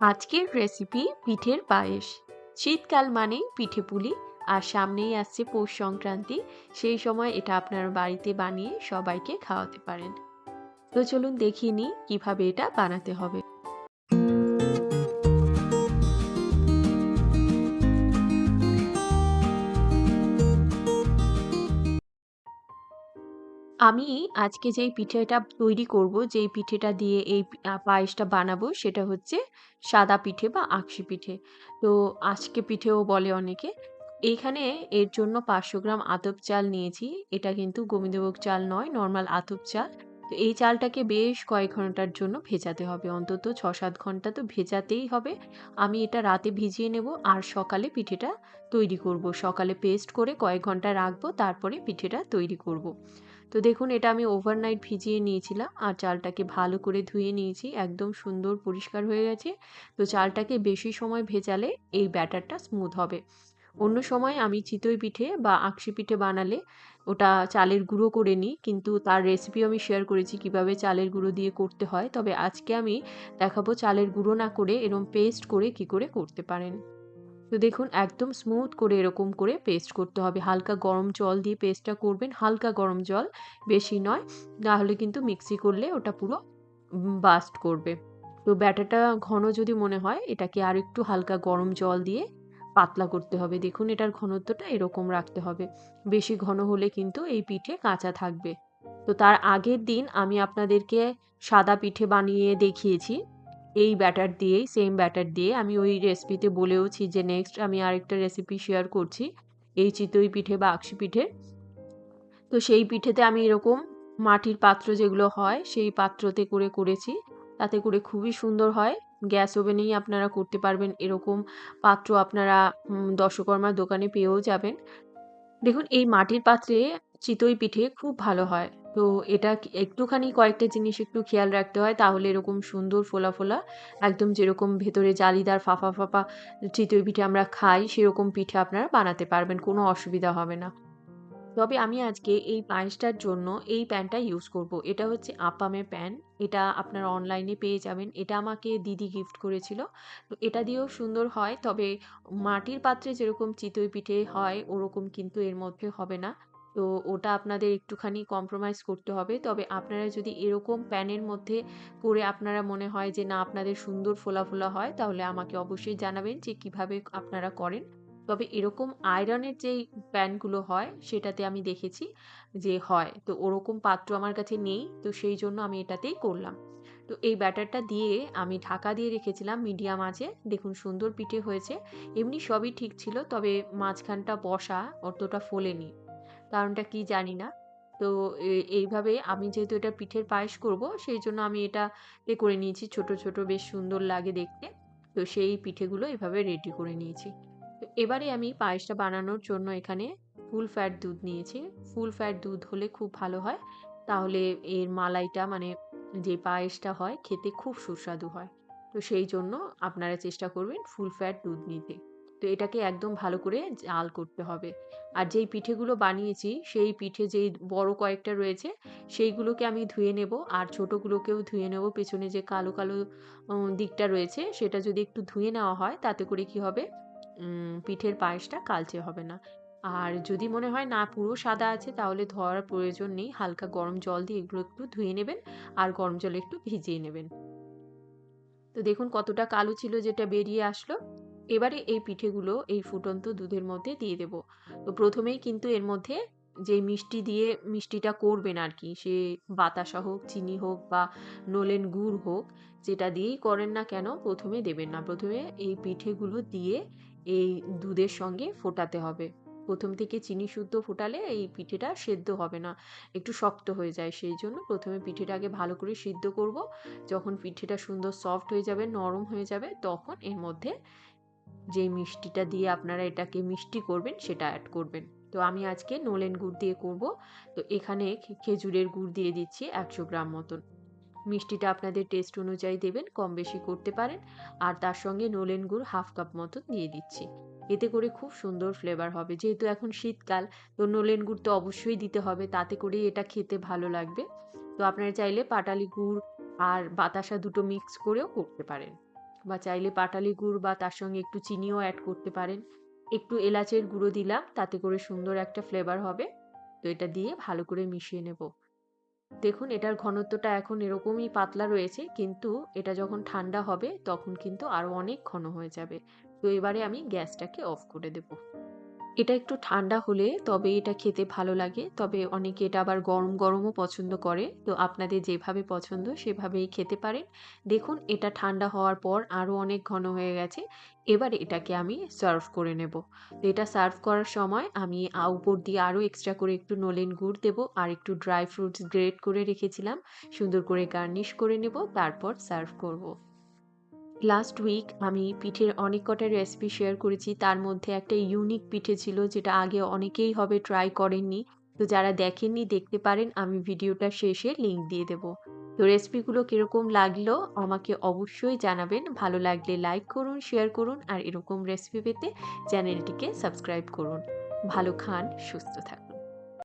আজকের রেসিপি পিঠের পায়েস। শীতকাল মানেই পিঠে পুলি, আর সামনেই আসছে পৌষ সংক্রান্তি। সেই সময় এটা আপনার বাড়িতে বানিয়ে সবাইকে খাওয়াতে পারেন। তো চলুন দেখিয়ে নিই কীভাবে এটা বানাতে হবে। আমি আজকে যেই পিঠেটা তৈরি করব, যেই পিঠেটা দিয়ে এই পায়েসটা বানাবো সেটা হচ্ছে সাদা পিঠে বা আকশি পিঠে। তো আজকে পিঠেও বলে অনেকে। এইখানে এর জন্য ৫০০ গ্রাম আতপ চাল নিয়েছি। এটা কিন্তু গোবিন্দভোগ চাল নয়, নর্মাল আতপ চাল। তো এই চালটাকে বেশ কয়েক ঘণ্টার জন্য ভেজাতে হবে। অন্তত ৬-৭ ঘণ্টা তো ভেজাতেই হবে। আমি এটা রাতে ভিজিয়ে নেব আর সকালে পিঠেটা তৈরি করব। সকালে পেস্ট করে কয়েক ঘণ্টা রাখব, তারপরে পিঠেটা তৈরি করব। তো দেখুন, এটা আমি ওভারনাইট ভিজিয়ে নিয়েছিলাম আর চালটাকে ভালো করে ধুয়ে নিয়েছি। একদম সুন্দর পরিষ্কার হয়ে গেছে। তো চালটাকে বেশি সময় ভেজালে এই ব্যাটারটা স্মুথ হবে। অন্য সময় আমি চিতই পিঠে বা আকশি পিঠে বানালে ওটা চালের গুঁড়ো করে নিই, কিন্তু তার রেসিপিও আমি শেয়ার করেছি কীভাবে চালের গুঁড়ো দিয়ে করতে হয়। তবে আজকে আমি দেখাবো চালের গুঁড়ো না করে এরম পেস্ট করে কি করে করতে পারেন। তো দেখুন, একদম স্মুথ করে এরকম করে পেস্ট করতে হবে। হালকা গরম জল দিয়ে পেস্টটা করবেন। হালকা গরম জল, বেশি নয়। নাহলে কিন্তু মিক্সি করলে ওটা পুরো বাস্ট করবে। তো ব্যাটারটা ঘন যদি মনে হয়, এটাকে আর একটু হালকা গরম জল দিয়ে পাতলা করতে হবে। দেখুন, এটার ঘনত্বটা এরকম রাখতে হবে। বেশি ঘন হলে কিন্তু এই পিঠে কাঁচা থাকবে। তো তার আগের দিন আমি আপনাদেরকে সাদা পিঠে বানিয়ে দেখিয়েছি। এই ব্যাটার দিয়েই সেম ব্যাটার দিয়ে আমি ওই রেসিপিতে বলেওছি যে নেক্সট আমি আরেকটা রেসিপি শেয়ার করছি। এই চিতই পিঠে বা আকশি পিঠে। তো সেই পিঠেতে আমি এরকম মাটির পাত্র যেগুলো হয়, সেই পাত্রতে করে করেছি। তাতে করে খুবই সুন্দর হয়। গ্যাস ওভেনেই আপনারা করতে পারবেন। এরকম পাত্র আপনারা দশকর্মার দোকানে পেয়েও যাবেন। দেখুন, এই মাটির পাত্রে চিতই পিঠে খুব ভালো হয়। তো এটা একটুখানি কয়েকটা জিনিস একটু খেয়াল রাখতে হয় তাহলে এরকম সুন্দর ফোলা ফোলা, একদম যেরকম ভেতরে জালিদার ফাঁপা ফাঁপা চিতই পিঠে আমরা খাই, সেরকম পিঠে আপনারা বানাতে পারবেন, কোনো অসুবিধা হবে না। তবে আমি আজকে এই পায়েসটার জন্য এই প্যানটা ইউজ করব। এটা হচ্ছে আপামের প্যান, এটা আপনারা অনলাইনে পেয়ে যাবেন। এটা আমাকে দিদি গিফট করেছিল, তো এটা দিয়েও সুন্দর হয়, তবে মাটির পাত্রে যেরকম চিতই পিঠে হয়, ওরকম কিন্তু এর মধ্যে হবে না। তো ওটা আপনাদের একটুখানি কম্প্রোমাইজ করতে হবে। তবে আপনারা যদি এরকম প্যানের মধ্যে করে আপনারা মনে হয় যে, না, আপনাদের সুন্দর ফোলা ফোলা হয়, তাহলে আমাকে অবশ্যই জানাবেন যে, কীভাবে আপনারা করেন। তবে এরকম আয়রনের যেই প্যানগুলো হয়, সেটাতে আমি দেখেছি যে, হয়। তো ওরকম পাত্র আমার কাছে নেই, তো সেই জন্য আমি এটাতেই করলাম। তো এই ব্যাটারটা দিয়ে আমি ঢাকা দিয়ে রেখেছিলাম মিডিয়াম আঁচে। দেখুন, সুন্দর পিঠে হয়েছে। এমনি সবই ঠিক ছিল, তবে মাঝখানটা বসা অতটা ফোলেনি। কারণটা কি জানি না। তো এইভাবে আমি যেহেতু এটা পিঠের পায়েস করব, সেই জন্য আমি এটা এ করে নিয়েছি। ছোট ছোট বেশ সুন্দর লাগে দেখতে। তো সেই পিঠেগুলো এভাবে রেডি করে নিয়েছি। তো এবারে আমি পায়েসটা বানানোর জন্য এখানে ফুল ফ্যাট দুধ নিয়েছি। ফুল ফ্যাট দুধ হলে খুব ভালো হয়। তাহলে এর মালাইটা মানে যে পায়েসটা হয়, খেতে খুব সুস্বাদু হয়। তো সেই জন্য আপনারা চেষ্টা করবেন ফুল ফ্যাট দুধ নিতে। তো এটাকে একদম ভালো করে জাল করতে হবে। আর যেই পিঠেগুলো বানিয়েছি, সেই পিঠে যেই বড় কয়েকটা রয়েছে, সেইগুলোকে আমি ধুয়ে নেব। আর ছোটোগুলোকেও ধুয়ে নেব। পেছনে যে কালো কালো দিকটা রয়েছে, সেটা যদি একটু ধুয়ে নেওয়া হয়, তাতে করে কি হবে? পিঠের পায়েসটা কালচে হবে না। আর যদি মনে হয়, না, পুরো সাদা আছে, তাহলে ধোয়ার প্রয়োজন নেই। হালকা গরম জল দিয়ে এগুলো একটু ধুয়ে নেবেন আর গরম জলে একটু ভিজিয়ে নেবেন। তো দেখুন কতটা কালো ছিল যেটা বেরিয়ে আসলো। এবারে এই পিঠেগুলো এই ফুটন্ত দুধের মধ্যে দিয়ে দেব। তো প্রথমেই কিন্তু এর মধ্যে যে মিষ্টি দিয়ে মিষ্টিটা করবেন আর কি সে বাতাসা হোক, চিনি হোক বা নলেন গুড় হোক, যেটা দিয়েই করেন না কেন প্রথমে দেবেন না। প্রথমে এই পিঠেগুলো দিয়ে এই দুধের সঙ্গে ফোটাতে হবে। প্রথম থেকে চিনি শুদ্ধ ফোটালে এই পিঠেটা সেদ্ধ হবে না, একটু শক্ত হয়ে যায়। সেই জন্য প্রথমে পিঠেটাকে ভালো করে সিদ্ধ করব। যখন পিঠেটা সুন্দর সফট হয়ে যাবে, নরম হয়ে যাবে, তখন এর মধ্যে যে মিষ্টিটা দিয়ে আপনারা এটাকে মিষ্টি করবেন, সেটা অ্যাড করবেন। তো আমি আজকে নলেন গুড় দিয়ে করব। তো এখানে খেজুরের গুড় দিয়ে দিচ্ছি একশো গ্রাম মতন। মিষ্টিটা আপনাদের টেস্ট অনুযায়ী দেবেন, কম বেশি করতে পারেন। আর তার সঙ্গে নলেন গুড় হাফ কাপ মতন দিয়ে দিচ্ছি। এতে করে খুব সুন্দর ফ্লেভার হবে। যেহেতু এখন শীতকাল, তো নলেন গুড় তো অবশ্যই দিতে হবে। তাতে করে এটা খেতে ভালো লাগবে। তো আপনারা চাইলে পাটালি গুড় আর বাতাসা দুটো মিক্স করেও করতে পারেন। বা চাইলে পাটালি গুড় বা তার সঙ্গে একটু চিনিও অ্যাড করতে পারেন। একটু এলাচের গুঁড়ো দিলাম, তাতে করে সুন্দর একটা ফ্লেভার হবে। তো এটা দিয়ে ভালো করে মিশিয়ে নেব। দেখুন, এটার ঘনত্বটা এখন এরকমই পাতলা রয়েছে, কিন্তু এটা যখন ঠান্ডা হবে, তখন কিন্তু আরও অনেক ঘন হয়ে যাবে। তো এবারে আমি গ্যাসটাকে অফ করে দেব। এটা একটু ঠান্ডা হলে তবে এটা খেতে ভালো লাগে। তবে অনেকে এটা আবার গরম, গরমও পছন্দ করে। তো আপনাদের যেভাবে পছন্দ সেভাবেই খেতে পারেন। দেখুন, এটা ঠান্ডা হওয়ার পর আরও অনেক ঘন হয়ে গেছে। এবার এটাকে আমি সার্ভ করে নেব। তো এটা সার্ভ করার সময় আমি উপর দিয়ে আরও এক্সট্রা করে একটু নলেন গুড় দেবো আর একটু ড্রাই ফ্রুটস গ্রেট করে রেখেছিলাম। সুন্দর করে গার্নিশ করে নেব, তারপর সার্ভ করব। লাস্ট উইক আমি পিঠের অনেক কটা রেসিপি শেয়ার করেছি। তার মধ্যে একটা ইউনিক পিঠে ছিল, যেটা আগে অনেকেই হবে ট্রাই করেননি। তো যারা দেখেননি, দেখতে পারেন, আমি ভিডিওটা শেষে লিংক দিয়ে দেব। তো রেসিপিগুলো কীরকম লাগল, আমাকে অবশ্যই জানাবেন। ভালো লাগলে লাইক করুন শেয়ার করুন, আর এরকম রেসিপি পেতে চ্যানেলটিকে সাবস্ক্রাইব করুন। ভালো খান, সুস্থ থাকুন।